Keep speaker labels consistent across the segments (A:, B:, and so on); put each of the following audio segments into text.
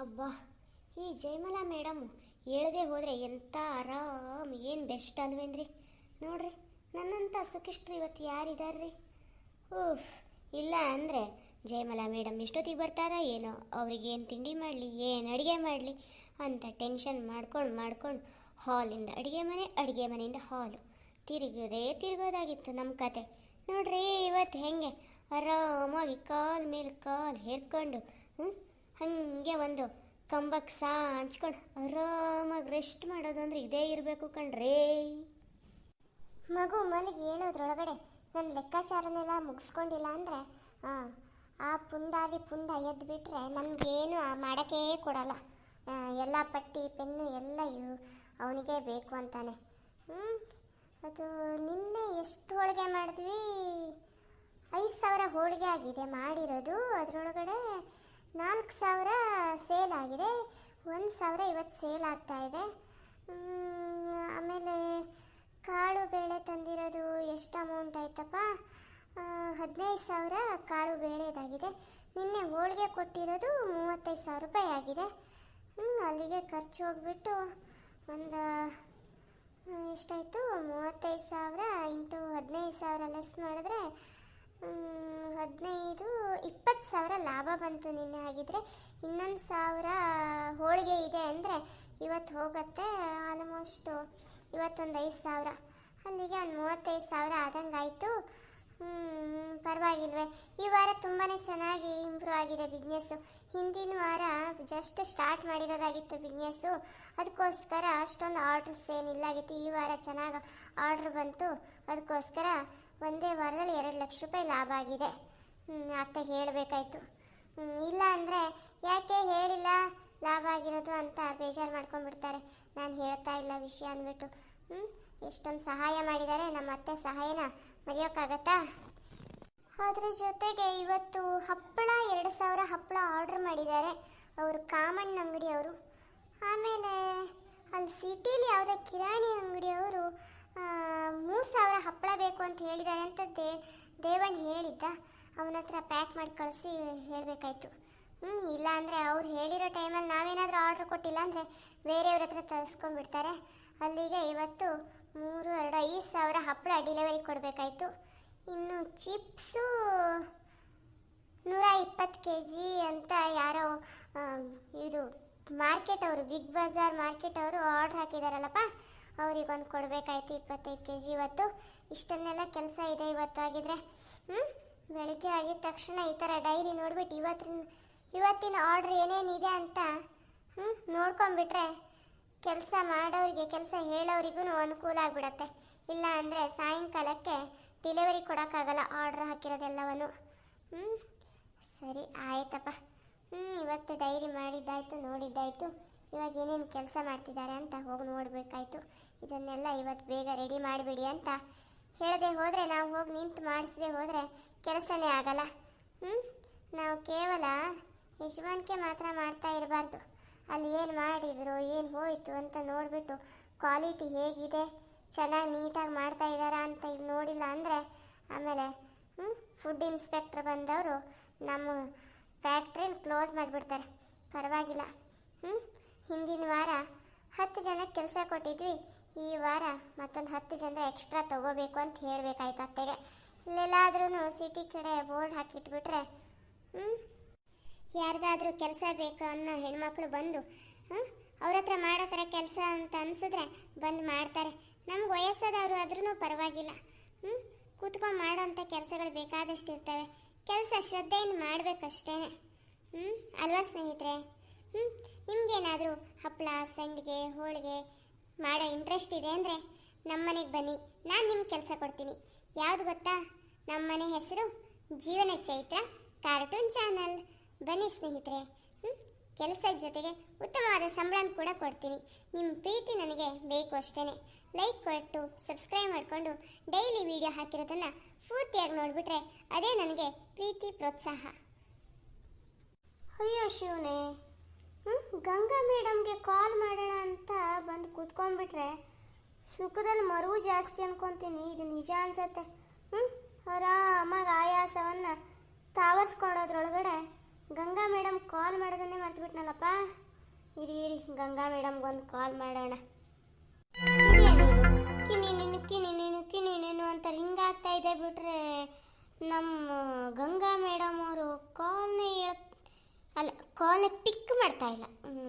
A: ಅಬ್ಬಾ. ಈ ಜಯಮಲಾ ಮೇಡಮ್ ಹೇಳದೆ ಹೋದರೆ ಎಂಥ ಆರಾಮ್, ಏನು ಬೆಸ್ಟ್ ಅಲ್ವೇನ್ರಿ? ನೋಡ್ರಿ ನನ್ನಂಥ ಸುಖಿಷ್ಟ್ರು ಇವತ್ತು ಯಾರಿದಾರ್ರಿ? ಊಫ್ ಇಲ್ಲ ಅಂದರೆ ಜಯಮಲಾ ಮೇಡಮ್ ಎಷ್ಟೊತ್ತಿಗೆ ಬರ್ತಾರಾ ಏನೋ? ಅವ್ರಿಗೆ ಏನು ತಿಂಡಿ ಮಾಡಲಿ, ಏನು ಅಡುಗೆ ಮಾಡಲಿ ಅಂತ ಟೆನ್ಷನ್ ಮಾಡ್ಕೊಂಡು ಮಾಡ್ಕೊಂಡು ಹಾಲಿಂದ ಅಡುಗೆ ಮನೆ, ಅಡುಗೆ ಮನೆಯಿಂದ ಹಾಲು. ತಿರುಗೋದೇ ತಿರುಗೋದಾಗಿತ್ತು ನಮ್ಮ ಕತೆ. ನೋಡ್ರಿ, ಇವತ್ತು ಹೆಂಗೆ? ಆರಾಮಾಗಿ ಕಾಲ್ ಮೇಲೆ ಕಾಲ್ ಹೇರ್ಕೊಂಡು, ಹ್ಮ್? ಹಾಗೆ ಒಂದು ಕಂಬಕ್ಕೆ ಸಾ ಹಂಚ್ಕೊಂಡು ಆರಾಮಾಗಿ ರೆಸ್ಟ್ ಮಾಡೋದು ಅಂದ್ರೆ ಇದೇ ಇರಬೇಕು ಕಣ್ರೇ. ಮಗು ಮಲಗಿ ಹೇಳೋದ್ರೊಳಗಡೆ ನನ್ನ ಲೆಕ್ಕಾಚಾರನೆಲ್ಲ ಮುಗಿಸ್ಕೊಂಡಿಲ್ಲ ಅಂದರೆ, ಆ ಪುಂಡಾಲಿ ಪುಂಡ ಎದ್ದು ಬಿಟ್ಟರೆ ನಮಗೇನು ಮಾಡೋಕ್ಕೇ ಕೊಡಲ್ಲ. ಎಲ್ಲ ಪಟ್ಟಿ, ಪೆನ್ನು ಎಲ್ಲ ಇವು ಅವನಿಗೆ ಬೇಕು ಅಂತಾನೆ. ಹ್ಞೂ ಅದು ನಿನ್ನೆ ಎಷ್ಟು ಹೋಳಿಗೆ ಮಾಡಿದ್ವಿ? ಐದು ಸಾವಿರ ಹೋಳಿಗೆ ಆಗಿದೆ ಮಾಡಿರೋದು. ಅದರೊಳಗಡೆ ನಾಲ್ಕು ಸಾವಿರ ಸೇಲ್ ಆಗಿದೆ. ಒಂದು ಸಾವಿರ ಇವತ್ತು ಸೇಲ್ ಆಗ್ತಾ ಇದೆ. ಆಮೇಲೆ ಕಾಳು ಬೇಳೆ ತಂದಿರೋದು ಎಷ್ಟು ಅಮೌಂಟ್ ಆಯ್ತಪ್ಪ? ಹದಿನೈದು ಸಾವಿರ ಕಾಳು ಬೇಳೆದಾಗಿದೆ. ನಿನ್ನೆ ಹೋಳಿಗೆ ಕೊಟ್ಟಿರೋದು ಮೂವತ್ತೈದು ಸಾವಿರ ರೂಪಾಯಿ ಆಗಿದೆ. ಅಲ್ಲಿಗೆ ಖರ್ಚು ಹೋಗ್ಬಿಟ್ಟು ಒಂದು ಎಷ್ಟಾಯಿತು? ಮೂವತ್ತೈದು ಸಾವಿರ ಇಂಟು ಹದಿನೈದು ಸಾವಿರ ಲೆಸ್ ಮಾಡಿದ್ರೆ ಹ್ಮ್, ಹದಿನೈದು ಇಪ್ಪತ್ತು ಸಾವಿರ ಲಾಭ ಬಂತು ನಿನ್ನೆ ಆಗಿದ್ರೆ ಇನ್ನೊಂದು ಸಾವಿರ ಹೋಳಿಗೆ ಇದೆ ಅಂದರೆ ಇವತ್ತು ಹೋಗುತ್ತೆ ಆಲ್ಮೋಸ್ಟು ಇವತ್ತೊಂದು ಐದು ಸಾವಿರ. ಅಲ್ಲಿಗೆ ಒಂದು ಮೂವತ್ತೈದು ಸಾವಿರ ಆದಂಗಾಯಿತು ಪರವಾಗಿಲ್ವೇ. ಈ ವಾರ ತುಂಬಾ ಚೆನ್ನಾಗಿ ಇಂಪ್ರೂವ್ ಆಗಿದೆ ಬಿಸ್ನೆಸ್ಸು. ಹಿಂದಿನ ವಾರ ಜಸ್ಟ್ ಸ್ಟಾರ್ಟ್ ಮಾಡಿರೋದಾಗಿತ್ತು ಬಿಸ್ನೆಸ್ಸು. ಅದಕ್ಕೋಸ್ಕರ ಅಷ್ಟೊಂದು ಆರ್ಡ್ರಸ್ ಏನಿಲ್ಲಾಗಿತ್ತು ಈ ವಾರ ಚೆನ್ನಾಗಿ ಆರ್ಡ್ರ್ ಬಂತು. ಅದಕ್ಕೋಸ್ಕರ ಒಂದೇ ವಾರದಲ್ಲಿ ಎರಡು ಲಕ್ಷ ರೂಪಾಯಿ ಲಾಭ ಆಗಿದೆ. ಅತ್ತೆಗೆ ಹೇಳಬೇಕಾಯ್ತು. ಇಲ್ಲ ಅಂದರೆ ಯಾಕೆ ಹೇಳಿಲ್ಲ? ಲಾಭ ಆಗಿರೋದು ಅಂತ ಬೇಜಾರು ಮಾಡ್ಕೊಂಡ್ಬಿಡ್ತಾರೆ. ನಾನು ಹೇಳ್ತಾ ಇಲ್ಲ ವಿಷಯ ಅಂದ್ಬಿಟ್ಟು ಹ್ಞೂ ಎಷ್ಟೊಂದು ಸಹಾಯ ಮಾಡಿದ್ದಾರೆ ನಮ್ಮ ಅತ್ತೆ ಸಹಾಯನ ಮರೆಯೋಕ್ಕಾಗತ್ತಾ? ಅದರ ಜೊತೆಗೆ ಇವತ್ತು ಹಪ್ಪಳ, ಎರಡು ಸಾವಿರ ಹಪ್ಪಳ ಆರ್ಡರ್ ಮಾಡಿದ್ದಾರೆ ಅವರು ಕಾಮಣ್ಣ ಅಂಗಡಿಯವರು ಆಮೇಲೆ ಅಲ್ಲಿ ಸಿಟೀಲಿ ಯಾವುದೇ ಕಿರಾಣಿ ಅಂಗಡಿಯವರು ಮೂರು ಸಾವಿರ ಹಪ್ಪಳ ಬೇಕು ಅಂತ ಹೇಳಿದ್ದಾರೆ ಅಂತ ದೇ, ದೇವಣ್ಣ ಹೇಳಿದ್ದ. ಅವನ ಹತ್ರ ಪ್ಯಾಕ್ ಮಾಡಿ ಕಳಿಸಿ ಹೇಳಬೇಕಾಯ್ತು. ಹ್ಞೂ ಇಲ್ಲ ಅಂದರೆ ಅವ್ರು ಹೇಳಿರೋ ಟೈಮಲ್ಲಿ ನಾವೇನಾದರೂ ಆರ್ಡ್ರ್ ಕೊಟ್ಟಿಲ್ಲ ಅಂದರೆ ಬೇರೆಯವ್ರ ಹತ್ರ ತರಿಸ್ಕೊಂಡ್ಬಿಡ್ತಾರೆ. ಅಲ್ಲಿಗೆ ಇವತ್ತು ಮೂರು, ಎರಡು, ಐದು ಸಾವಿರ ಹಪ್ಪಳ ಡೆಲಿವರಿ ಕೊಡಬೇಕಾಯ್ತು. ಇನ್ನು ಚಿಪ್ಸು ನೂರ ಇಪ್ಪತ್ತು ಕೆ ಜಿ ಅಂತ ಯಾರೋ ಇದು ಮಾರ್ಕೆಟ್ ಅವರು ಬಿಗ್ ಬಜಾರ್ ಮಾರ್ಕೆಟ್ ಅವರು ಆರ್ಡ್ರ್ ಹಾಕಿದಾರಲ್ಲಪ್ಪ, ಅವ್ರಿಗೊಂದು ಕೊಡಬೇಕಾಯ್ತು ಇಪ್ಪತ್ತೈದು ಕೆ ಜಿ ಇವತ್ತು. ಇಷ್ಟನ್ನೆಲ್ಲ ಕೆಲಸ ಇದೆ ಇವತ್ತು ಆಗಿದ್ರೆ ಹ್ಞೂ ಬೆಳಿಗ್ಗೆ ಆಗಿದ ತಕ್ಷಣ ಈ ಥರ ಡೈರಿ ನೋಡ್ಬಿಟ್ಟು ಇವತ್ತಿನ ಇವತ್ತಿನ ಆರ್ಡ್ರ್ ಏನೇನಿದೆ ಅಂತ ಹ್ಞೂ ನೋಡ್ಕೊಂಬಿಟ್ರೆ ಕೆಲಸ ಮಾಡೋರಿಗೆ, ಕೆಲಸ ಹೇಳೋರಿಗೂ ಅನುಕೂಲ ಆಗಿಬಿಡತ್ತೆ. ಇಲ್ಲ ಅಂದರೆ ಸಾಯಂಕಾಲಕ್ಕೆ ಡೆಲಿವರಿ ಕೊಡೋಕ್ಕಾಗಲ್ಲ ಆರ್ಡ್ರ್ ಹಾಕಿರೋದೆಲ್ಲವನು ಹ್ಞೂ ಸರಿ, ಆಯ್ತಪ್ಪ. ಹ್ಞೂ ಇವತ್ತು ಡೈರಿ ಮಾಡಿದ್ದಾಯಿತು, ನೋಡಿದ್ದಾಯಿತು. ಇವಾಗ ಏನೇನು ಕೆಲಸ ಮಾಡ್ತಿದ್ದಾರೆ ಅಂತ ಹೋಗಿ ನೋಡಬೇಕಾಯ್ತು. ಇದನ್ನೆಲ್ಲ ಇವತ್ತು ಬೇಗ ರೆಡಿ ಮಾಡಿಬಿಡಿ ಅಂತ ಹೇಳದೆ ಹೋದರೆ ನಾವು ಹೋಗಿ ನಿಂತು ಮಾಡಿಸದೆ ಹೋದರೆ ಕೆಲಸನೇ ಆಗಲ್ಲ. ಹ್ಞೂ ನಾವು ಕೇವಲ ಯಜಮಾನ್ಕೆ ಮಾತ್ರ ಮಾಡ್ತಾ ಇರಬಾರ್ದು. ಅಲ್ಲಿ ಏನು ಮಾಡಿದ್ರು, ಏನು ಹೋಯಿತು ಅಂತ ನೋಡಿಬಿಟ್ಟು ಕ್ವಾಲಿಟಿ ಹೇಗಿದೆ, ಚೆನ್ನಾಗಿ ನೀಟಾಗಿ ಮಾಡ್ತಾ ಇದ್ದಾರಾ ಅಂತ ಇಲ್ಲಿ ನೋಡಿಲ್ಲ ಅಂದರೆ ಆಮೇಲೆ ಫುಡ್ ಇನ್ಸ್ಪೆಕ್ಟರ್ ಬಂದವರು ನಮ್ಮ ಫ್ಯಾಕ್ಟ್ರಿನ ಕ್ಲೋಸ್ ಮಾಡಿಬಿಡ್ತಾರೆ. ಪರವಾಗಿಲ್ಲ. ಹ್ಞೂ ಹಿಂದಿನ ವಾರ ಹತ್ತು ಜನಕ್ಕೆ ಕೆಲಸ ಕೊಟ್ಟಿದ್ವಿ. ಈ ವಾರ ಮತ್ತೊಂದು ಹತ್ತು ಜನ ಎಕ್ಸ್ಟ್ರಾ ತಗೋಬೇಕು ಅಂತ ಹೇಳಬೇಕಾಯ್ತು ಅತ್ತೆಗೆ. ಇಲ್ಲೆಲ್ಲಾದ್ರೂ ಸಿಟಿ ಕಡೆ ಬೋರ್ಡ್ ಹಾಕಿಟ್ಬಿಟ್ರೆ ಹ್ಞೂ ಯಾರಿಗಾದ್ರೂ ಕೆಲಸ ಬೇಕು ಅನ್ನೋ ಹೆಣ್ಮಕ್ಳು ಬಂದು ಅವ್ರ ಹತ್ರ ಮಾಡೋ ಥರ ಕೆಲಸ ಅಂತ ಅನಿಸಿದ್ರೆ ಬಂದು ಮಾಡ್ತಾರೆ. ನಮ್ಗೆ ವಯಸ್ಸಾದವರು ಆದ್ರೂ ಪರವಾಗಿಲ್ಲ ಹ್ಞೂ ಕೂತ್ಕೊಂಡು ಮಾಡೋಂಥ ಕೆಲಸಗಳು ಬೇಕಾದಷ್ಟು ಇರ್ತವೆ. ಕೆಲಸ ಶ್ರದ್ಧೆಯಿಂದ ಮಾಡಬೇಕಷ್ಟೇ ಹ್ಞೂ ಅಲ್ವಾ ಸ್ನೇಹಿತರೆ? ಹ್ಞೂ ನಿಮ್ಗೇನಾದರೂ ಹಪ್ಪಳ ಸಂಡಿಗೆ, ಹೋಳಿಗೆ ಮಾಡೋ ಇಂಟ್ರೆಸ್ಟ್ ಇದೆ ಅಂದರೆ ನಮ್ಮನೆಗೆ ಬನ್ನಿ. ನಾನು ನಿಮ್ಗೆ ಕೆಲಸ ಕೊಡ್ತೀನಿ. ಯಾವುದು ಗೊತ್ತಾ? ನಮ್ಮನೆ ಹೆಸರು ಜೀವನ ಚೈತ್ರ ಕಾರ್ಟೂನ್ ಚಾನಲ್ ಬನ್ನಿ ಸ್ನೇಹಿತರೆ ಕೆಲಸ ಜೊತೆಗೆ ಉತ್ತಮವಾದ ಸಂಬಳ ಕೂಡ ಕೊಡ್ತೀನಿ. ನಿಮ್ಮ ಪ್ರೀತಿ ನನಗೆ ಬೇಕು ಅಷ್ಟೇ ಲೈಕ್ ಕೊಟ್ಟು ಸಬ್ಸ್ಕ್ರೈಬ್ ಮಾಡಿಕೊಂಡು ಡೈಲಿ ವಿಡಿಯೋ ಹಾಕಿರೋದನ್ನು ಪೂರ್ತಿಯಾಗಿ ನೋಡಿಬಿಟ್ರೆ ಅದೇ ನನಗೆ ಪ್ರೀತಿ, ಪ್ರೋತ್ಸಾಹ. ಅಯ್ಯೋ ಶಿವನೇ. ಗಂಗಾ ಮೇಡಮ್ಗೆ ಕಾಲ್ ಮಾಡೋಣ ಅಂತ ಬಂದು ಕೂತ್ಕೊಂಡ್ಬಿಟ್ರೆ ಸುಖದಲ್ಲಿ ಮರುವು ಜಾಸ್ತಿ ಅನ್ಕೊಂತೀನಿ, ಇದು ನಿಜ ಅನ್ಸತ್ತೆ. ಹ್ಞೂ ಆರಾಮಾಗಿ ಆಯಾಸವನ್ನು ತಾವರ್ಸ್ಕೊಳ್ಳೋದ್ರೊಳಗಡೆ ಗಂಗಾ ಮೇಡಮ್ ಕಾಲ್ ಮಾಡೋದನ್ನೇ ಮರ್ತ್ಬಿಟ್ನಲ್ಲಪ್ಪ. ಇರಿ ಇರಿ, ಗಂಗಾ ಮೇಡಮ್ಗೊಂದು ಕಾಲ್ ಮಾಡೋಣ. ಆಗ್ತಾ ಇದೆ ಬಿಟ್ರೆ ನಮ್ಮ ಗಂಗಾ ಮೇಡಮ್ ಅವರು ಕಾಲ್ನೇ ಹೇಳ ಕಾಲ್ನ ಪಿಕ್ ಮಾಡ್ತಾ ಇಲ್ಲ.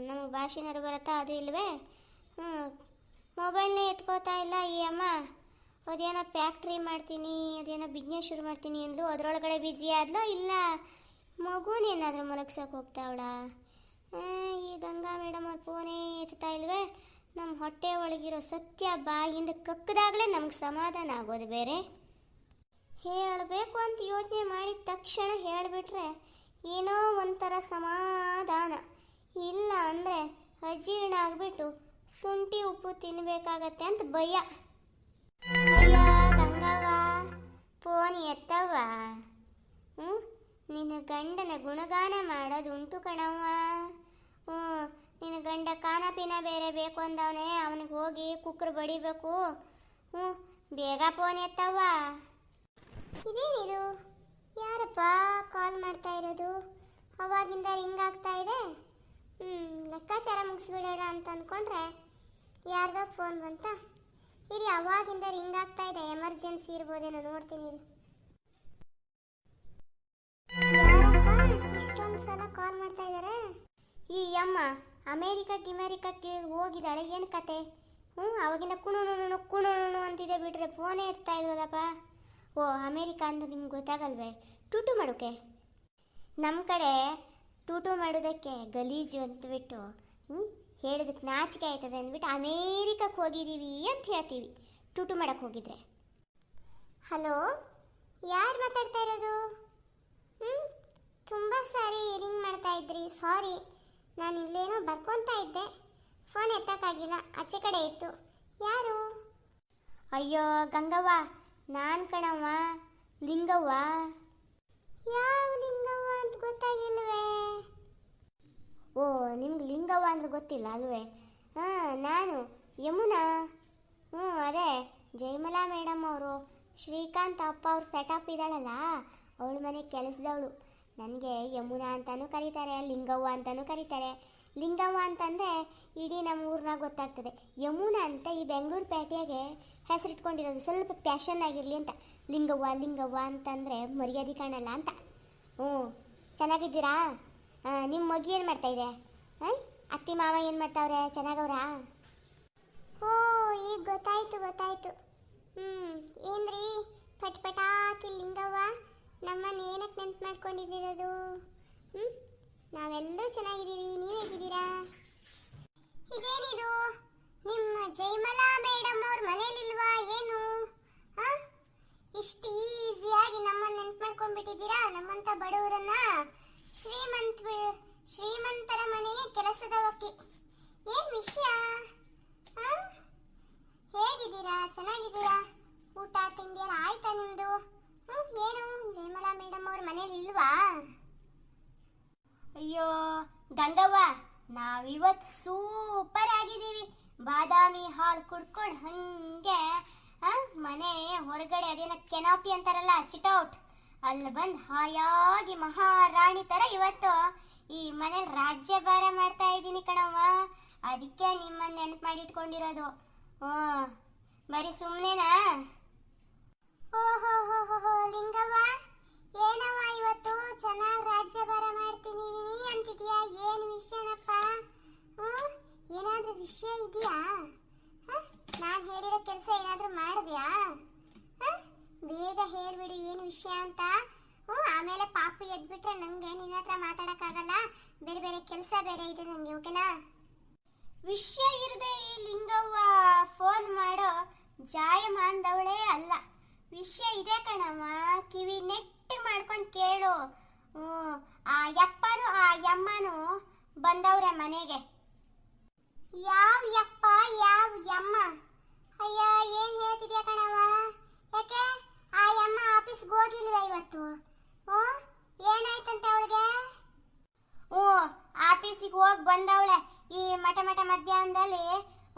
A: ನಮಗೆ ಭಾಷೆನಾರು ಬರುತ್ತಾ ಅದು ಇಲ್ವೇ? ಹ್ಞೂ ಮೊಬೈಲ್ನೇ ಎತ್ಕೋತಾ ಇಲ್ಲ ಈ ಅಮ್ಮ. ಅದೇನೋ ಫ್ಯಾಕ್ಟ್ರಿ ಮಾಡ್ತೀನಿ, ಅದೇನೋ ಬಿಸ್ನೆಸ್ ಶುರು ಮಾಡ್ತೀನಿ ಅಂದ್ಲು. ಅದರೊಳಗಡೆ ಬ್ಯುಸಿ ಆದ್ಲೋ, ಇಲ್ಲ. ಮಗುನೇನಾದರೂ ಮಲಗ್ಸೋಕೆ ಹೋಗ್ತಾವಳ ಈ ಗಂಗಾ ಮೇಡಮ್ ಅವ್ರ ಫೋನೇ ಎತ್ತಾ ಇಲ್ವೇ? ನಮ್ಮ ಹೊಟ್ಟೆ ಒಳಗಿರೋ ಸತ್ಯ ಬಾಯಿಂದ ಕಕ್ಕದಾಗಲೇ ನಮ್ಗೆ ಸಮಾಧಾನ ಆಗೋದು ಬೇರೆ. ಹೇಳಬೇಕು ಅಂತ ಯೋಚನೆ ಮಾಡಿದ ತಕ್ಷಣ ಹೇಳಿಬಿಟ್ರೆ ಏನೋ ಒಂಥರ ಸಮಾಧಾನ. ಇಲ್ಲ ಅಂದರೆ ಅಜೀರ್ಣ ಆಗಿಬಿಟ್ಟು ಶುಂಠಿ ಉಪ್ಪು ತಿನ್ನಬೇಕಾಗತ್ತೆ ಅಂತ ಭಯ. ಅಯ್ಯ, ಗಂಗವ್ವ, ಫೋನ್ ಎತ್ತವ್ವ. ಹ್ಞೂ ನಿನ್ನ ಗಂಡನ ಗುಣಗಾನ ಮಾಡೋದುಂಟು ಕಣವ್ವ. ಹ್ಞೂ ನಿನ್ನ ಗಂಡ ಪಿನ ಬೇರೆ ಬೇಕು ಅಂದವನೇ, ಅವನಿಗೆ ಹೋಗಿ ಕುಕ್ಕರ್ ಬಡಿಬೇಕು. ಹ್ಞೂ ಬೇಗ ಫೋನ್ ಎತ್ತವ್ವ. ಇದೇನಿದು? ಯಾರಪ್ಪ ಕಾಲ್ ಮಾಡ್ತಾ ಇರೋದು? ಅವಾಗಿಂದ ರಿಂಗ್ ಆಗ್ತಾ ಇದೆ? ಹ್ಞೂ ಲೆಕ್ಕಾಚಾರ ಮುಗಿಸ್ಬಿಡೋಣ ಅಂತ ಅಂದ್ಕೊಂಡ್ರೆ ಯಾರ್ದೋ ಫೋನ್ ಬಂತ? ಇರಿ, ಅವಾಗಿಂದ ರಿಂಗ್ ಆಗ್ತಾ ಇದೆ. ಎಮರ್ಜೆನ್ಸಿ ಇರ್ಬೋದೇನೋ ನೋಡ್ತೀನಿ ಇರಿ. ಇಷ್ಟೊಂದು ಸಲ ಕಾಲ್ ಮಾಡ್ತಾ ಇದ್ದಾರೆ ಈ ಅಮ್ಮ ಅಮೇರಿಕಾ ಗಿಮೇರಿಕಕ್ಕೆ ಹೋಗಿದ್ದಾಳೆ. ಏನು ಕತೆ? ಹ್ಞೂ ಅವಾಗಿಂದ ಕುಣು ನುಣು ಅಂತಿದೆ ಬಿಟ್ರೆ ಫೋನೇ ಇರ್ತಾ ಇಲ್ವಲ್ಲಪ್ಪ? ಓ, ಅಮೇರಿಕಾ ಅಂತ ನಿಮ್ಗೆ ಗೊತ್ತಾಗಲ್ವೇ? ಟೂಟು ಮಾಡೋಕೆ? ನಮ್ಮ ಕಡೆ ಟೂಟು ಮಾಡೋದಕ್ಕೆ ಗಲೀಜು ಅಂತಬಿಟ್ಟು ಹ್ಞೂ ಹೇಳಿದಕ್ಕೆ ನಾಚಿಕೆ ಆಯ್ತದೆ ಅಂದ್ಬಿಟ್ಟು ಅಮೇರಿಕಕ್ಕೆ ಹೋಗಿದ್ದೀವಿ ಅಂತ ಹೇಳ್ತೀವಿ, ಟೂಟು ಮಾಡೋಕೆ ಹೋಗಿದ್ರೆ. ಹಲೋ? ಯಾರು ಮಾತಾಡ್ತಾ ಇರೋದು? ಹ್ಞೂ ತುಂಬ ಸಾರಿ ರಿಂಗ್ ಮಾಡ್ತಾ ಇದ್ರಿ, ಸಾರಿ. ನಾನು ಇಲ್ಲೇನೋ ಬರ್ಕೊತಾ ಇದ್ದೆ. ಫೋನ್ ಎತ್ತಕ್ಕಾಗಿಲ್ಲ, ಆಚೆ ಕಡೆ ಇತ್ತು. ಯಾರು? ಅಯ್ಯೋ, ಗಂಗವ್ವ. ನಾನು ಕಣವ್ವ. ಲಿಂಗವ್ವ. ಯಾವ ಲಿಂಗವ್ವ ಅಂತ ಗೊತ್ತಾಗಿಲ್ವೇ? ಓ ನಿಮ್ಗೆ ಲಿಂಗವ್ವ ಅಂದ್ರೆ ಗೊತ್ತಿಲ್ಲ ಅಲ್ವೇ? ಹಾಂ ನಾನು ಯಮುನಾ. ಹ್ಞೂ ಅದೇ. ಜಯಮಲಾ ಮೇಡಮ್ ಅವರು. ಶ್ರೀಕಾಂತ್ ಅಪ್ಪ ಅವ್ರ ಸೆಟಪ್ ಇದ್ದಾಳಲ್ಲ ಅವಳ ಮನೆ ಕೆಲಸದವಳು. ನನಗೆ ಯಮುನಾ ಅಂತಾನು ಕರೀತಾರೆ ಲಿಂಗವ್ವ ಅಂತಾನು ಕರೀತಾರೆ. ಲಿಂಗವ್ವ ಅಂತಂದರೆ ಇಡೀ ನಮ್ಮ ಊರ್ನಾಗ ಗೊತ್ತಾಗ್ತದೆ. ಯಮುನಾ ಅಂತ ಈ ಬೆಂಗಳೂರು ಪೇಟೆಗೆ ಹೆಸರಿಟ್ಕೊಂಡಿರೋದು. ಸ್ವಲ್ಪ ಪ್ಯಾಷನ್ ಆಗಿರಲಿ ಅಂತ. ಲಿಂಗವ್ವ ಲಿಂಗವ್ವ ಅಂತಂದರೆ ಮರ್ಯಾದೆ ಕಾಣಲ್ಲ ಅಂತ. ಹ್ಞೂ. ಚೆನ್ನಾಗಿದ್ದೀರಾ? ನಿಮ್ಮ ಮಗಿ ಏನು ಮಾಡ್ತಾ ಇದೆ? ಹಾಂ ಅತ್ತಿ ಮಾವ ಏನು ಮಾಡ್ತಾವ್ರೆ? ಚೆನ್ನಾಗವ್ರಾ? ಓ ಈಗ ಗೊತ್ತಾಯ್ತು ಗೊತ್ತಾಯ್ತು. ಹ್ಞೂ ಏನ್ರಿ? ಪಟ್ ಪಟಾಕಿ ಲಿಂಗವ್ವ ನಮ್ಮನ್ನ ಏನಕ್ಕೆ ನೆನ್ಪು ಮಾಡ್ಕೊಂಡಿದ್ದಿರೋದು? ಹ್ಞೂ ನಾವೆಲ್ಲರೂ ಚೆನ್ನಾಗಿದ್ದೀವಿ. ನೀವು ಹೇಗಿದ್ದೀರಾ? ಇದೇನಿದು? ನಿಮ್ಮ ಜಯಮಲಾ ಮೇಡಮ್ ಅವ್ರ ಮನೇಲಿಲ್ವಾ? ಏನು? ಇಷ್ಟು ಈಸಿಯಾಗಿ ನಮ್ಮನ್ನ ನೆನ್ಪು ಮಾಡ್ಕೊಂಡ್ಬಿಟ್ಟಿದ್ದೀರಾ? ನಮ್ಮಂತ ಬಡವರನ್ನ? ಶ್ರೀಮಂತ ಶ್ರೀಮಂತರ ಮನೆಯ ಕೆಲಸದವಕ್ಕೆ. ಏನ್ ವಿಷಯ? ಹೇಗಿದ್ದೀರಾ? ಚೆನ್ನಾಗಿದ್ದೀರಾ? ಊಟ, ತಿಂಡಿ ಆಯ್ತಾ ನಿಮ್ದು? ಏನು? ಜಯಮಲಾ ಮೇಡಮ್ ಅವ್ರ ಮನೇಲಿ ಇಲ್ವಾ ಅಯ್ಯೋ ಗಂಗವ್ವ ನಾವಿವತ್ತು ಸೂಪರ್ ಆಗಿದ್ದೀವಿ. ಬಾದಾಮಿ ಹಾಲು ಕುಡ್ಕೊಂಡು ಹಂಗೆ ಮನೆ ಹೊರಗಡೆ ಅದೇನ ಕೆನಾಪಿ ಅಂತಾರಲ್ಲ, ಚಿಟೌಟ್. ಅಲ್ಲಿ ಬಂದು ಹಾಯಾಗಿ ಮಹಾರಾಣಿ ತರ ಇವತ್ತು. ಈ ಮನೆ ರಾಜ್ಯಭಾರ ಮಾಡ್ತಾ ಇದ್ದೀನಿ ಕಣವ್ವ. ಅದಕ್ಕೆ ನಿಮ್ಮನ್ನ ನೆನಪು ಮಾಡಿಟ್ಕೊಂಡಿರೋದು. ಹ್ಞೂ ಬರೀ ಸುಮ್ಮನೆನಾ ವಿಷಯ ಇದೆಯಾ? ನಾನು ಹೇಳಿರೋ ಕೆಲಸ ಏನಾದರೂ ಮಾಡಿದ್ಯಾ? ಬೇಗ ಹೇಳ್ಬಿಡು ಏನು ವಿಷಯ ಅಂತ. ಹ್ಞೂ, ಆಮೇಲೆ ಪಾಪು ಎದ್ಬಿಟ್ರೆ ನನಗೆ ನಿನ್ನ ಹತ್ರ ಮಾತಾಡೋಕ್ಕಾಗಲ್ಲ. ಬೇರೆ ಬೇರೆ ಕೆಲಸ ಬೇರೆ ಇದೆ ನನಗೆ ಓಕೆನಾ? ವಿಷಯ ಇರದೆ ಈ ಲಿಂಗವ್ವ ಫೋನ್ ಮಾಡೋ ಜಾಯಮಾನ್ದವಳೇ ಅಲ್ಲ. ವಿಷಯ ಇದೆ ಕಣಮ್ಮ ಕಿವಿ ನೆಟ್ಟು ಮಾಡ್ಕೊಂಡು ಕೇಳು. ಆ ಯಪ್ಪನು, ಆ ಯಮ್ಮನು ಬಂದವ್ರೆ ಮನೆಗೆ. ಯಾವ ಯಪ್ಪ, ಯಾವ ಯಮ್ಮ? ಅಯ್ಯ, ಏನ್ ಹೇಳ್ತಿದ್ಯಾ ಕಣವ್ವ? ಯಾಕೆ? ಆ ಯಮ್ಮ ಆಫೀಸ್ಗೆ ಹೋಗಿಲ್ವ ಇವತ್ತು? ಓ ಏನಾಯ್ತಂತೆ ಅವಳಿಗೆ? ಓ ಆಫೀಸಿಗೆ ಹೋಗಿ ಬಂದವಳೆ ಈ ಮಠ ಮಠ ಮಧ್ಯಾಹ್ನದಲ್ಲಿ.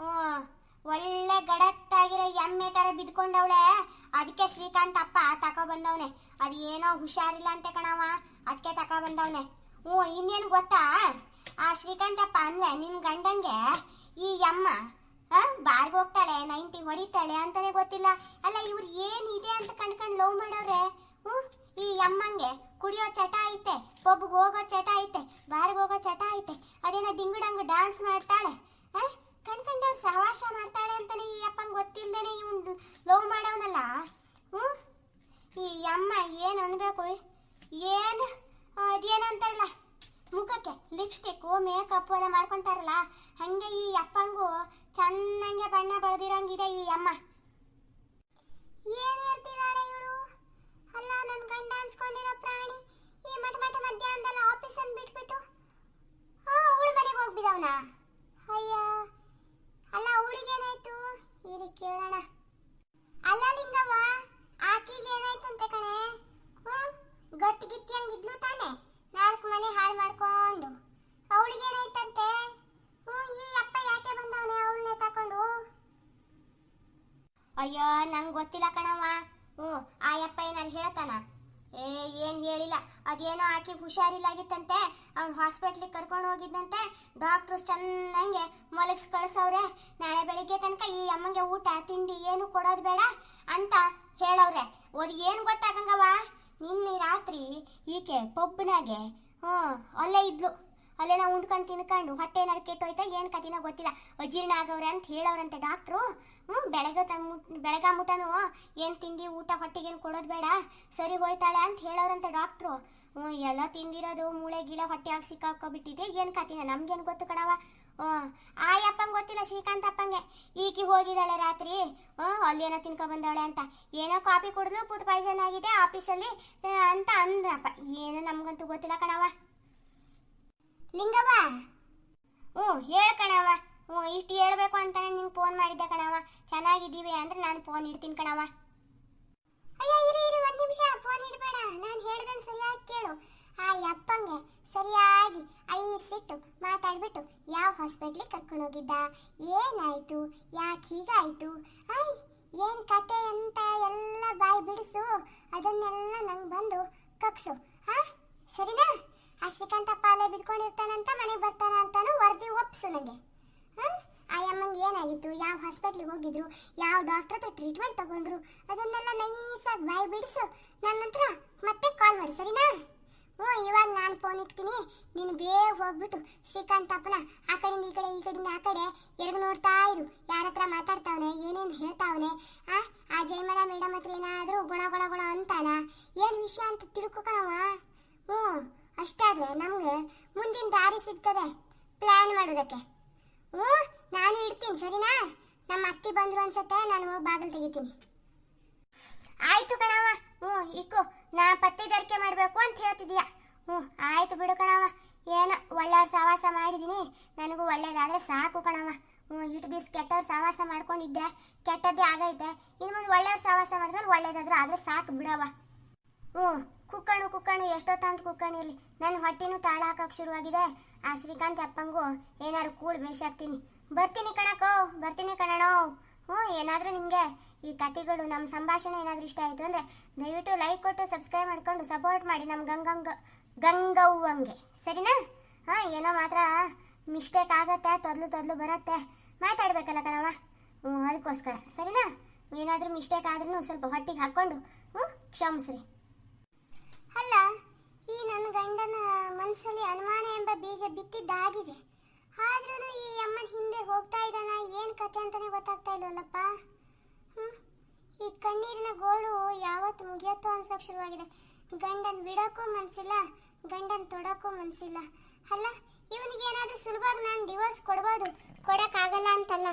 A: ಹ್ಞೂ, ಒಳ್ಳೆ ಗಡತ್ತಾಗಿರೋ ಎಮ್ಮೆ ತರ ಬಿದ್ಕೊಂಡವಳೆ. ಅದಕ್ಕೆ ಶ್ರೀಕಾಂತ್ ಅಪ್ಪ ತಕೊ ಬಂದವನೆ. ಅದು ಏನೋ ಹುಷಾರಿಲ್ಲ ಅಂತೆ ಕಣವ ಅದಕ್ಕೆ ತಕೊ ಬಂದವನೆ.
B: ಹ್ಞೂ ಇನ್ನೇನು ಗೊತ್ತಾ? ಆ ಶ್ರೀಕಾಂತಪ್ಪ ಅಂದ್ರೆ ನಿನ್ ಗಂಡಂಗೆ ಈ ಅಮ್ಮ ಆ, ಬಾರ್ಗ್ ಹೋಗ್ತಾಳೆ ನೈಂಟಿ ಹೊಡಿತಾಳೆ ಅಂತಾನೆ ಗೊತ್ತಿಲ್ಲ. ಅಲ್ಲ ಇವ್ರು ಏನಿದೆ ಅಂತ ಕಂಡ್ಕೊಂಡು ಲವ್ ಮಾಡೋರೆ? ಹ್ಞೂ ಈ ಅಮ್ಮಂಗೆ ಕುಡಿಯೋ ಚಟ ಐತೆ ಒಬ್ಬಗ್ ಹೋಗೋ ಚಟ ಐತೆ ಬಾರ್ಗ್ ಹೋಗೋ ಚಟ ಐತೆ ಅದೇನ ಡಿಂಗು ಡಂಗು ಡಾನ್ಸ್ ಮಾಡ್ತಾಳೆ ಕಣ್ಕಂಡವ್ರು ಸಹವಾಸ ಮಾಡ್ತಾಳೆ ಅಂತಾನೆ ಈ ಅಪ್ಪಂಗೆ ಗೊತ್ತಿಲ್ಲದೇನೆ ಇವ್ನು ಲವ್ ಮಾಡೋನಲ್ಲ? ಹ್ಞೂ ಈ ಅಮ್ಮ ಏನು ಅನ್ಬೇಕು? ಏನು ಅದೇನು ಅಂತಾರಲ್ಲ, ಮುಖಕ್ಕೆ ಲಿಪ್ಸ್ಟಿಕ್ಕು ಮೇಕಪ್ ಎಲ್ಲ ಮಾಡ್ಕೊತಾರಲ್ಲ, ಹಂಗೆ ಈ ಅಪ್ಪಂಗು ಚೆನ್ನಾಗೆ ಬಣ್ಣ ಬಳ್ದಿರಂಗಿದೆ ಈ ಅಮ್ಮ.
A: ಏನ್ ಹೇಳ್ತಿದ್ದಾಳೆ ಇವಳು? ಅಲ್ಲ, ನನ್ ಗಂಡ ಅನ್ಸ್ಕೊಂಡಿರೋ ಪ್ರಾಣಿ, ಈ ಮಠ ಮಠ ಮಧ್ಯಾಹ್ನದಲ್ಲ ಆಫೀಸ್ ಅನ್ ಬಿಟ್ಬಿಟ್ಟು ಹಾ ಅವಳ ಮನೆಗೆ ಹೋಗ್ಬಿದವನ? ಅಯ್ಯ, ಅಲ್ಲ, ಅವಳಿಗೇನಾಯ್ತು? ಇಲ್ಲಿ ಕೇಳೋಣ. ಅಲ್ಲ, ಲಿಂಗವ್ವ ಆಕಿಗೆ ಏನಾಯ್ತಂತೆ ಕಣೆ ಹ್ಮ್ ಗಟ್ಟಿ ಗಿತ್ತಿಯಂಗಿದ್ಲು ತಾನೆ ನಾಲ್ಕು ಮನೆ ಹಾಳು ಮಾಡ್ಕೊಂಡು ಅವಳಿಗೇನಾಯ್ತಂತೆ ಹ್ಮ್ ಈ ಅಪ್ಪ ಯಾಕೆ ಬಂದವನೆ ಅವಳನ್ನೇ ತಕೊಂಡು
B: ಅಯ್ಯೋ, ನಂಗೆ ಗೊತ್ತಿಲ್ಲ ಕಣವ್ವ. ಹ್ಞೂ ಆಯಪ್ಪ ಏನಾರು ಹೇಳ್ತಾನ? ಏ, ಏನು ಹೇಳಿಲ್ಲ. ಅದೇನೋ ಆಕಿ ಹುಷಾರಿಲ್ಲಾಗಿತ್ತಂತೆ. ಅವ್ನು ಹಾಸ್ಪಿಟ್ಲಿಗೆ ಕರ್ಕೊಂಡು ಹೋಗಿದ್ದಂತೆ ಡಾಕ್ಟ್ರು ಚೆನ್ನಾಗೆ ಮಲಗಿಸ್ ಕಳ್ಸವ್ರೆ. ನಾಳೆ ಬೆಳಿಗ್ಗೆ ತನಕ ಈ ಅಮ್ಮಂಗೆ ಊಟ, ತಿಂಡಿ ಏನು ಕೊಡೋದು ಬೇಡ ಅಂತ ಹೇಳವ್ರೆ. ಅದು ಏನು ಗೊತ್ತಾಗಂಗವ ನಿನ್ನೆ ರಾತ್ರಿ ಈಕೆ ಪೊಬ್ಬನಾಗೆ ಹ್ಞೂ, ಅಲ್ಲೇ ಇದ್ಲು. ಅಲ್ಲೇ ನಾವು ಉಂಡ್ಕೊಂಡು ತಿನ್ಕೊಂಡು ಹೊಟ್ಟೆ ಏನಾರು ಕೆಟ್ಟೋಯ್ತಾ ಏನು ಕತಿನ ಗೊತ್ತಿಲ್ಲ. ಅಜೀರ್ಣ ಆಗವ್ರೆ ಅಂತ ಹೇಳೋರಂತೆ ಡಾಕ್ಟ್ರು ಹ್ಞೂ ಬೆಳಗ್ಗೆ ತಮ್ಮ ಬೆಳಗ್ಗೆ ಮುಟ್ಟನು ಏನು ತಿಂಡಿ, ಊಟ ಹೊಟ್ಟೆಗೇನು ಕೊಡೋದು ಬೇಡ. ಸರಿ ಹೋಯ್ತಾಳೆ ಅಂತ ಹೇಳೋರಂತೆ ಡಾಕ್ಟ್ರು ಹ್ಞೂ ಎಲ್ಲ ತಿಂದಿರೋದು ಮೂಳೆ ಗೀಳೆ ಹೊಟ್ಟೆಯಾಗಿ ಸಿಕ್ಕಾಕೊಬಿಟ್ಟಿದೆ ಏನು ಕತಿನ ನಮ್ಗೇನು ಗೊತ್ತು ಕಣವ ಹ್ಞೂ ಆ ಅಪ್ಪಂಗೆ ಗೊತ್ತಿಲ್ಲ ಶ್ರೀಕಾಂತ್ ಅಪ್ಪಂಗೆ. ಈಕಿ ಹೋಗಿದ್ದಾಳೆ ರಾತ್ರಿ. ಹ್ಞೂ ಅಲ್ಲೇನೋ ತಿನ್ಕೊ ಬಂದವಳೆ ಅಂತ. ಏನೋ ಕಾಫಿ ಕುಡಿದ್ಲು ಫುಡ್ ಪಾಯ್ಸನ್ ಆಗಿದೆ ಆಫೀಸಲ್ಲಿ. ಅಂತ ಅಂದ್ರಪ್ಪ ಏನು ನಮಗಂತೂ ಗೊತ್ತಿಲ್ಲ ಕಣವ
A: ಲಿಂಗವ್ವ?
B: ಹ್ಞೂ, ಹೇಳ ಕಣವ ಹ್ಞೂ, ಇಷ್ಟು ಹೇಳಬೇಕು ಅಂತ ನಿಂಗೆ ಫೋನ್ ಮಾಡಿದ್ದೆ ಕಣವ ಚೆನ್ನಾಗಿದ್ದೀವಿ ಅಂದ್ರೆ ನಾನು ಫೋನ್ ಇಡ್ತೀನಿ ಕಣವ
A: ಅಯ್ಯ, ಇರಿ ಇರಿ, ಒಂದು ನಿಮಿಷ. ಫೋನ್ ಇಡಬೇಡ. ನಾನು ಹೇಳ್ದನ್ ಸರಿಯಾಗಿ ಕೇಳು. ಆ ಅಪ್ಪಂಗೆ ಸರಿಯಾಗಿ ಸಿಟ್ಟು ಮಾತಾಡ್ಬಿಟ್ಟು ಯಾವ ಹಾಸ್ಪಿಟ್ಲಿಗೆ ಕರ್ಕೊಂಡು ಹೋಗಿದ್ದ? ಏನಾಯ್ತು? ಯಾಕೆ ಹೀಗಾಯಿತು? ಐ, ಏನ್ ಕತೆ ಅಂತ ಎಲ್ಲ ಬಾಯಿ ಬಿಡಿಸು. ಅದನ್ನೆಲ್ಲ ನಂಗೆ ಬಂದು ಕಕ್ಸು. ಹಾ ಸರಿನಾ? ಆ ಶ್ರೀಕಾಂತ ಪಾಲೆ ಬಿದ್ಕೊಂಡಿರ್ತಾನಂತ ಮನೆಗೆ ಬರ್ತಾನ ಅಂತಾನು ವರದಿ ಒಪ್ಸು ನನಗೆ? ಆ ಅಮ್ಮಂಗೆ ಏನಾಗಿತ್ತು? ಯಾವ ಹಾಸ್ಪಿಟ್ಲಿಗೆ ಹೋಗಿದ್ರು? ಯಾವ ಡಾಕ್ಟರ್ ಹತ್ರ ಟ್ರೀಟ್ಮೆಂಟ್ ತಗೊಂಡ್ರು? ಅದನ್ನೆಲ್ಲ ನೈಸಾಗಿ ಬಾಯಿ ಬಿಡಿಸು. ನನ್ನ ನಂತರ ಮತ್ತೆ ಕಾಲ್ ಮಾಡಿ, ಸರಿನಾ? ಹ್ಞೂ ಇವಾಗ ನಾನು ಫೋನ್ ಇಕ್ತೀನಿ ನೀನು ಬೇಗ ಹೋಗ್ಬಿಟ್ಟು ಶ್ರೀಕಾಂತಪ್ಪನ ಆ ಕಡೆಯಿಂದ ಈ ಕಡೆ, ಈ ಕಡೆಯಿಂದ ಆ ಕಡೆ ಎರಡು ನೋಡ್ತಾ ಇರು. ಯಾರ ಹತ್ರ ಮಾತಾಡ್ತಾವನೆ, ಏನೇನು ಹೇಳ್ತಾವನೆ? ಆ ಆ ಜಯಮಲ ಮೇಡಮ್ ಹತ್ರ ಏನಾದರೂ ಗುಣ ಗುಣ ಗುಣ ಅಂತಾನ? ಏನು ವಿಷಯ ಅಂತ ತಿಳ್ಕೊಕಣವ ಹ್ಞೂ ಅಷ್ಟಾದ್ರೆ ನಮಗೆ ಮುಂದಿನ ದಾರಿ ಸಿಗ್ತದೆ ಪ್ಲ್ಯಾನ್ ಮಾಡೋದಕ್ಕೆ. ಹ್ಞೂ, ನಾನು ಇಡ್ತೀನಿ, ಸರಿನಾ? ನಮ್ಮ ಅತ್ತಿ ಬಂದ್ರು ಅನ್ಸತ್ತೆ, ನಾನು ಹೋಗಿ ಬಾಗಿಲು ತೆಗಿತೀನಿ.
B: ಆಯ್ತು ಕಣವ ಹ್ಞೂ, ಇಕ್ಕು ನಾ ಪತ್ತೆದಾರಿಕೆ ಮಾಡಬೇಕು ಅಂತ ಹೇಳ್ತಿದೀಯ. ಹ್ಞೂ, ಆಯ್ತು ಬಿಡು ಕಣವ ಏನೋ ಒಳ್ಳೆಯವ್ರ ಸಹವಾಸ ಮಾಡಿದ್ದೀನಿ ನನಗೂ ಒಳ್ಳೇದಾದ್ರೆ ಸಾಕು ಕಣವ ಹ್ಞೂ, ಇಷ್ಟು ದಿವ್ಸ ಕೆಟ್ಟವ್ರ ಸಹವಾಸ ಮಾಡ್ಕೊಂಡಿದ್ದೆ, ಕೆಟ್ಟದ್ದೇ ಆಗೈತೆ, ಇನ್ನು ಮುಂದೆ ಒಳ್ಳೆಯವ್ರ ಸಹವಾಸ ಮಾಡಿದ್ರೆ ಒಳ್ಳೇದಾದ್ರೂ ಆದ್ರೆ ಸಾಕು ಬಿಡವ ಹ್ಞೂ ಕುಕ್ಕಣು ಕುಕ್ಕಣು ಎಷ್ಟೊತ್ತಂತ ಕುಕ್ಕಣಿರ್ಲಿ ನನ್ನ ಹೊಟ್ಟೆನೂ ತಾಳ ಹಾಕಕ್ಕೆ ಶುರುವಾಗಿದೆ. ಆ ಶ್ರೀಕಾಂತ್ ಅಪ್ಪಂಗೂ ಏನಾದ್ರು ಕೂಳ್ ಬೇಷಾಗ್ತೀನಿ ಬರ್ತೀನಿ ಕಣಕೋ ಬರ್ತೀನಿ ಕಣಣೋ ಹ್ಞೂ, ಏನಾದರೂ ನಿಮಗೆ ಈ ಕತೆಗಳು ನಮ್ಮ ಸಂಭಾಷಣೆ ಏನಾದರೂ ಇಷ್ಟ ಆಯಿತು ಅಂದರೆ ದಯವಿಟ್ಟು ಲೈಕ್ ಕೊಟ್ಟು ಸಬ್ಸ್ಕ್ರೈಬ್ ಮಾಡಿಕೊಂಡು ಸಪೋರ್ಟ್ ಮಾಡಿ ನಮ್ಮ ಗಂಗಂಗ, ಗಂಗವ್ವಂಗೆ. ಸರಿನಾ? ಹಾಂ, ಏನೋ ಮಾತ್ರ ಮಿಸ್ಟೇಕ್ ಆಗತ್ತೆ, ತೊದಲು ತೊದಲು ಬರುತ್ತೆ. ಮಾತಾಡ್ಬೇಕಲ್ಲ ಕಣವ ಹ್ಞೂ, ಅದಕ್ಕೋಸ್ಕರ. ಸರಿನಾ? ಏನಾದರೂ ಮಿಸ್ಟೇಕ್ ಆದ್ರೂ ಸ್ವಲ್ಪ ಹೊಟ್ಟಿಗೆ ಹಾಕ್ಕೊಂಡು, ಹ್ಞೂ, ಕ್ಷಮಿಸ್ರಿ.
A: ಅಲ್ಲ, ಈ ನನ್ನ ಗಂಡನ ಮನಸ್ಸಲ್ಲಿ ಅನುಮಾನ ಎಂಬ ಬೀಜ ಬಿತ್ತಿದ್ದಾಗಿದೆ. ಆದ್ರೂ ಈ ಅಮ್ಮನ ಹಿಂದೆ ಹೋಗ್ತಾ ಇದ್ದಾನ, ಏನ್ ಕತೆ ಅಂತಾನೆ ಗೊತ್ತಾಗ್ತಾ ಇಲ್ವಲ್ಲಪ್ಪ? ಈ ಕಣ್ಣೀರಿನ ಗೋಳು ಯಾವತ್ತು ಮುಗಿಯತ್ತೋ ಅನ್ಸಕ್ ಶುರುವಾಗಿದೆ. ಗಂಡನ್ ಬಿಡೋಕ್ಕೂ ಮನ್ಸಿಲ್ಲ, ಗಂಡನ್ ತೊಡೋಕ್ಕೂ ಮನ್ಸಿಲ್ಲ. ಅಲ್ಲ ಇವನಿಗೆ ಏನಾದ್ರೂ ಸುಲಭವಾಗಿ ನಾನು ಡಿವೋರ್ಸ್ ಕೊಡ್ಬೋದು, ಕೊಡಕ್ಕಾಗಲ್ಲ ಅಂತಲ್ಲ?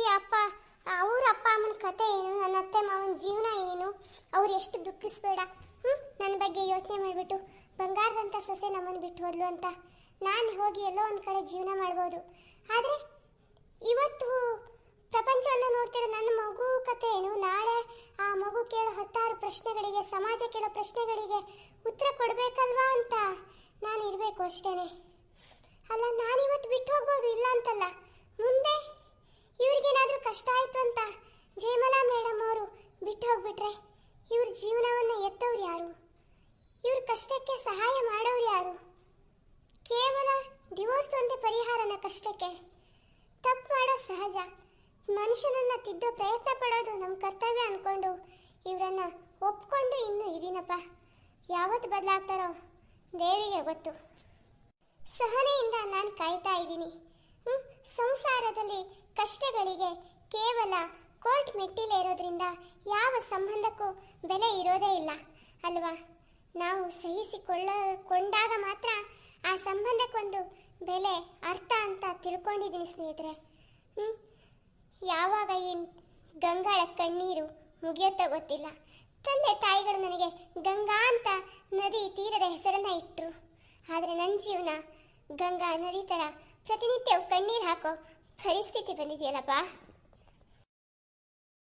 A: ಈ ಅಪ್ಪ ಅವ್ರ ಅಪ್ಪ ಅಮ್ಮನ ಕತೆ ಏನು, ನನ್ನ ಅತ್ತೆ ಮಾವನ ಜೀವನ ಏನು, ಅವ್ರು ಎಷ್ಟು ದುಃಖಿಸ್ಬೇಡ. ಹ್ಮ್ ನನ್ನ ಬಗ್ಗೆ ಯೋಚನೆ ಮಾಡಿಬಿಟ್ಟು ಬಂಗಾರದಂಥ ಸೊಸೆ ನಮ್ಮನ್ನು ಬಿಟ್ಟು ಹೋದ್ಲು ಅಂತ. ನಾನು ಹೋಗಿ ಎಲ್ಲೋ ಒಂದು ಕಡೆ ಜೀವನ ಮಾಡ್ಬೋದು. ಆದರೆ, ಇವತ್ತು ಪ್ರಪಂಚವನ್ನು ನೋಡ್ತಿರೋ ನನ್ನ ಮಗು ಕತೆ ಏನು? ನಾಳೆ ಆ ಮಗು ಕೇಳೋ ಹತ್ತಾರು ಪ್ರಶ್ನೆಗಳಿಗೆ, ಸಮಾಜ ಕೇಳೋ ಪ್ರಶ್ನೆಗಳಿಗೆ ಉತ್ತರ ಕೊಡಬೇಕಲ್ವಾ ಅಂತ ನಾನು ಇರಬೇಕು ಅಷ್ಟೇನೆ. ಅಲ್ಲ ನಾನಿವತ್ತು ಬಿಟ್ಟು ಹೋಗ್ಬೋದು ಇಲ್ಲ ಅಂತಲ್ಲ. ಮುಂದೆ ಇವ್ರಿಗೇನಾದ್ರೂ ಕಷ್ಟ ಆಯ್ತು ಅಂತ ಜಯಮಲಾ ಮೇಡಮ್ ಅವರು ಬಿಟ್ಟು ಹೋಗ್ಬಿಟ್ರೆ ಇವ್ರ ಜೀವನವನ್ನ ಎತ್ತವ್ರು ಯಾರು? ಇವ್ರ ಕಷ್ಟಕ್ಕೆ ಸಹಾಯ ಮಾಡೋರು ಯಾರು? ಕೇವಲ ಡಿವೋರ್ಸ್ ಒಂದೇ ಪರಿಹಾರನ ಕಷ್ಟಕ್ಕೆ? ತಪ್ಪು ಮಾಡೋ ಸಹಜ. ಮನುಷ್ಯನನ್ನ ತಿದ್ದೋ ಪ್ರಯತ್ನ ಪಡೋದು ನಮ್ಮ ಕರ್ತವ್ಯ ಅನ್ಕೊಂಡು ಇವರನ್ನ ಒಪ್ಕೊಂಡು ಇನ್ನೂ ಇದೀನಪ್ಪ. ಯಾವತ್ತು ಬದಲಾಗ್ತಾರೋ ದೇವಿಗೆ ಗೊತ್ತು. ಸಹನೆಯಿಂದ ನಾನು ಕಾಯ್ತಾ ಇದ್ದೀನಿ. ಸಂಸಾರದಲ್ಲಿ ಕಷ್ಟಗಳಿಗೆ ಕೇವಲ ಕೋರ್ಟ್ ಮೆಟ್ಟಿಲೇರೋದ್ರಿಂದ ಯಾವ ಸಂಬಂಧಕ್ಕೂ ಬೆಲೆ ಇರೋದೇ ಇಲ್ಲ, ಅಲ್ವಾ? ನಾವು ಸಹಿಸಿಕೊಳ್ಳ, ಕೊಂಡಾಗ ಮಾತ್ರ ಆ ಸಂಬಂಧಕ್ಕೊಂದು ಬೆಲೆ ಅರ್ಥ ಅಂತ ತಿಳ್ಕೊಂಡಿದ್ದೀನಿ ಸ್ನೇಹಿತರೆ. ಹ್ಞೂ ಯಾವಾಗ ಈ ಗಂಗಾಳ ಕಣ್ಣೀರು ಮುಗಿಯುತ್ತೋ ಗೊತ್ತಿಲ್ಲ. ತಂದೆ ತಾಯಿಗಳು ನನಗೆ ಗಂಗಾ ಅಂತ ನದಿ ತೀರದ ಹೆಸರನ್ನ ಇಟ್ಟರು ಆದರೆ ನನ್ನ ಜೀವನ ಗಂಗಾ ನದಿ ಥರ ಪ್ರತಿನಿತ್ಯವೂ ಕಣ್ಣೀರು ಹಾಕೋ ಪರಿಸ್ಥಿತಿ ಬಂದಿದೆಯಲ್ಲಪ್ಪ?